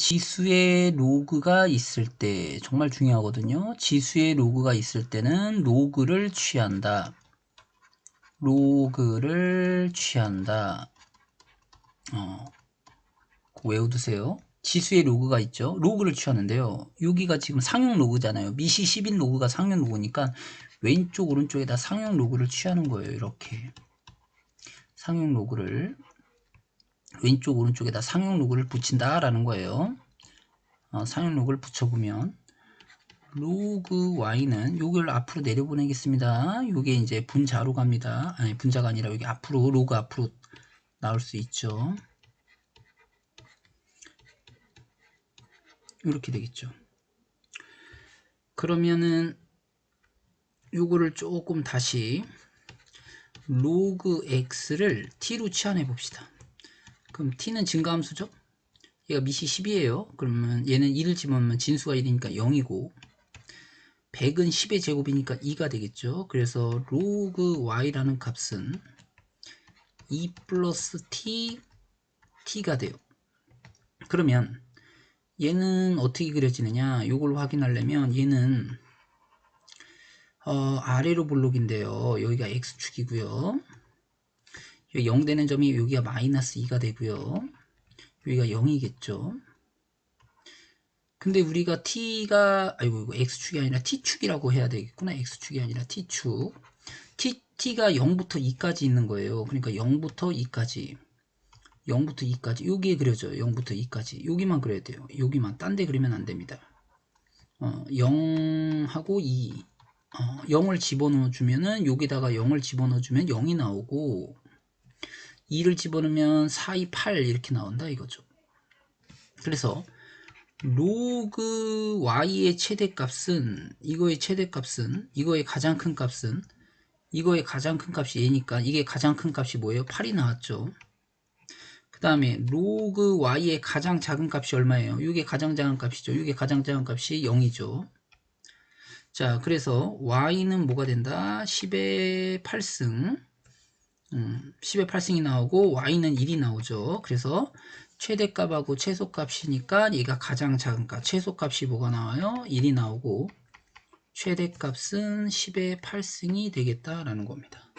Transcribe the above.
지수의 로그가 있을 때 정말 중요하거든요. 지수의 로그가 있을 때는 로그를 취한다. 로그를 취한다. 어, 외워두세요. 지수의 로그가 있죠. 로그를 취하는데요. 여기가 지금 상용 로그잖아요. 미시 10인 로그가 상용 로그니까 왼쪽 오른쪽에다 상용 로그를 취하는 거예요. 이렇게 상용 로그를 왼쪽 오른쪽에다 상용 로그를 붙인다라는 거예요. 어, 상용 로그를 붙여보면 로그 y는 요걸 앞으로 내려보내겠습니다. 요게 이제 분자로 갑니다. 아니 분자가 아니라 여기 앞으로 로그 앞으로 나올 수 있죠. 이렇게 되겠죠. 그러면은 요거를 조금 다시 로그 x를 t로 치환해 봅시다. 그럼 t는 증가함수죠? 얘가 미시 10이에요. 그러면 얘는 2를 집어넣으면 진수가 1이니까 0이고 100은 10의 제곱이니까 2가 되겠죠. 그래서 로그 y라는 값은 2 플러스 t t가 돼요. 그러면 얘는 어떻게 그려지느냐 이걸 확인하려면 얘는 어, 아래로 볼록인데요 여기가 x축이고요 0 되는 점이 여기가 마이너스 2가 되고요. 여기가 0이겠죠. 근데 우리가 t가 아이고 이거 x축이 아니라 t축이라고 해야 되겠구나. x축이 아니라 t축. t, t가 0부터 2까지 있는 거예요. 그러니까 0부터 2까지. 0부터 2까지. 여기에 그려져요. 0부터 2까지. 여기만 그려야 돼요. 여기만. 딴 데 그리면 안 됩니다. 어, 0하고 2 어, 0을 집어넣어 주면은 여기다가 0을 집어넣어 주면 0이 나오고 2를 집어넣으면 4, 2, 8 이렇게 나온다 이거죠 그래서 로그 y의 최대값은 이거의 최대값은 이거의 가장 큰 값은 이거의 가장 큰 값이 얘니까 이게 가장 큰 값이 뭐예요? 8이 나왔죠 그 다음에 로그 y의 가장 작은 값이 얼마예요? 이게 가장 작은 값이죠. 이게 가장 작은 값이 0이죠. 자, 그래서 y는 뭐가 된다? 10의 8승. 음, 10의 8승이 나오고 y는 1이 나오죠. 그래서 최대값하고 최소값이니까 얘가 가장 작은 값. 최소값이 뭐가 나와요? 1이 나오고 최대값은 10의 8승이 되겠다라는 겁니다.